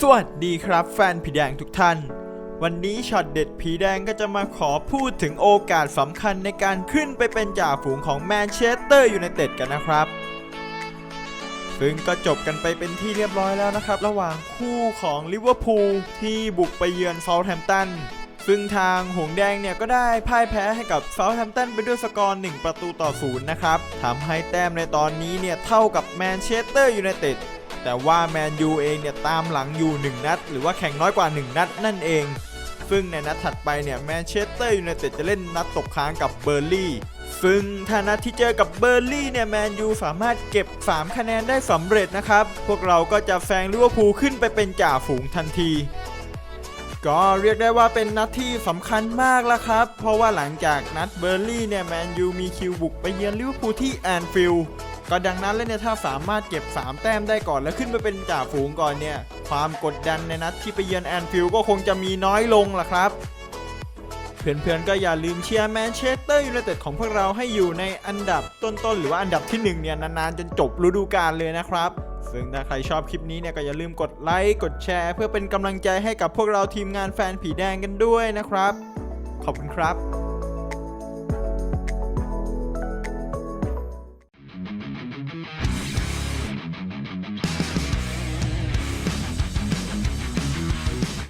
สวัสดีครับแฟนผีแดงทุกท่าน วันนี้ช็อตเด็ดผีแดงก็จะมาขอพูดถึงโอกาสสำคัญในการขึ้นไปเป็นจ่าฝูงของแมนเชสเตอร์ยูไนเต็ดกันนะครับ ซึ่งก็จบกันไปเป็นที่เรียบร้อยแล้วนะครับ ระหว่างคู่ของลิเวอร์พูลที่บุกไปเยือนเซาท์แฮมป์ตันซึ่งทางหงส์แดงเนี่ยก็ได้พ่ายแพ้ให้กับเซาท์แฮมป์ตันไปด้วยสกอร์ 1 ประตูต่อศูนย์นะครับทำให้แต้มในตอนนี้เนี่ยเท่ากับแมนเชสเตอร์ยูไนเต็ด แต่ว่าแมนยูเองเนี่ยตามหลังอยู่ 1 นัด หรือว่าแข่งน้อยกว่า 1 นัดนั่นเอง ซึ่งในนัดถัดไปเนี่ยแมนเชสเตอร์ยูไนเต็ดจะเล่นนัดตกค้างกับเบอร์ลี่ซึ่งถ้านัดที่เจอกับเบอร์ลี่เนี่ยแมนยูสามารถเก็บ 3 คะแนนได้สำเร็จนะครับ พวกเราก็จะแซงลิเวอร์พูลขึ้นไปเป็นจ่าฝูงทันที ก็เรียกได้ว่าเป็นนัดที่สำคัญมากแล้วครับ เพราะว่าหลังจากนัดเบอร์ลี่เนี่ยแมนยูมีคิวบุกไปเยือนลิเวอร์พูลที่แอนฟิลด์ ก็ดังนั้นแล้วเนี่ยถ้าสามารถเก็บ 3 แต้มได้ก่อนแล้วขึ้นไปเป็นจ่าฝูงก่อนเนี่ย ความกดดันในนัดที่ไปเยือนแอนฟิลด์ก็คงจะมีน้อยลงล่ะครับ เพื่อนๆก็อย่าลืมเชียร์แมนเชสเตอร์ยูไนเต็ดของพวกเราให้อยู่ในอันดับต้นๆ หรือว่าอันดับที่หนึ่งเนี่ยนานๆ จนจบฤดูกาลเลยนะครับซึ่งถ้าใครชอบคลิปนี้เนี่ยก็อย่าลืมกดไลค์กดแชร์ เพื่อเป็นกำลังใจให้กับพวกเราทีมงานแฟนผีแดงกันด้วยนะครับ ขอบคุณครับ